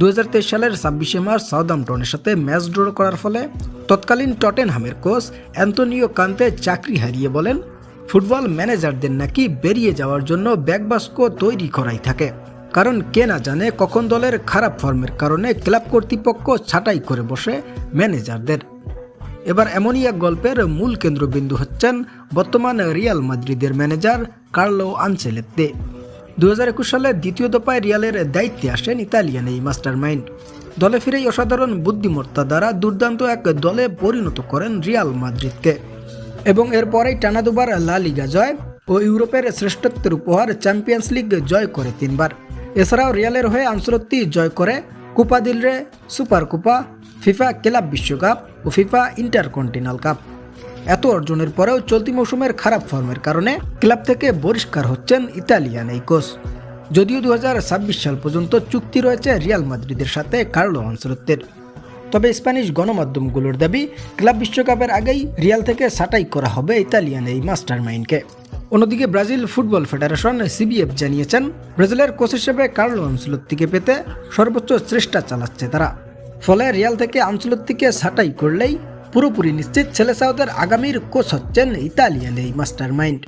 দু সালের ছাব্বিশে মার্চ সাউদাম্পটনের সাথে ম্যাচ ড্র করার ফলে তৎকালীন টটেনহামের কোচ অ্যান্তনিও কান্তে চাকরি হারিয়ে বলেন, ফুটবল ম্যানেজারদের নাকি বেরিয়ে যাওয়ার জন্য ব্যাগবাস্ক তৈরি করাই থাকে। কারণ কে না জানে কখন দলের খারাপ ফর্মের কারণে ক্লাব কর্তৃপক্ষ ছাঁটাই করে বসে ম্যানেজারদের। এবার এমনই এক গল্পের মূল কেন্দ্রবিন্দু হচ্ছেন বর্তমান রিয়াল মাদ্রিদের ম্যানেজার কার্লো আনচেলেত্তে। দু হাজার একুশ সালে দ্বিতীয় দফায় রিয়ালের দায়িত্বে আসেন ইতালিয়ান এই মাস্টার মাইন্ড দলে ফিরেই অসাধারণ বুদ্ধিমত্তা দ্বারা দুর্দান্ত এক দলে পরিণত করেন রিয়াল মাদ্রিদকে। এবং এরপরেই টানা দুবার লা লিগা জয় ও ইউরোপের শ্রেষ্ঠত্বের উপহার চ্যাম্পিয়ন্স লিগ জয় করে তিনবার। এছাড়াও রিয়ালের হয়ে আনসরত্তি জয় করে Copa del Rey super Copa, FIFA club বিশ্বকাপ ও ফিফা ইন্টারকন্টিনাল কাপ। এত অর্জনের পরেও চলতি মৌসুমের খারাপ ফর্মের কারণে ক্লাব থেকে বহিষ্কার হচ্ছেন ইতালিয়ান এই কোচ। যদিও দু হাজার ছাব্বিশ সাল পর্যন্ত চুক্তি রয়েছে রিয়াল মাদ্রিদের সাথে কার্লো আনসরত্তের তবে স্প্যানিশ গণমাধ্যমগুলোর দাবি, ক্লাব বিশ্বকাপের আগেই রিয়াল থেকে ছাঁটাই করা হবে ইতালিয়ান এই মাস্টার মাইন্ডকে অন্যদিকে ব্রাজিল ফুটবল ফেডারেশন সিবিএফ জানিয়েছেন, ব্রাজিলের কোচ হিসেবে কার্লো আনসুলত্তিকে পেতে সর্বোচ্চ চেষ্টা চালাচ্ছে তারা। ফলে রিয়াল থেকে আনসুলত্তিকে ছাঁটাই করলেই পুরোপুরি নিশ্চিত ছেলে সাউদের আগামীর কোচ হচ্ছেন ইতালিয়ান এই মাস্টার মাইন্ড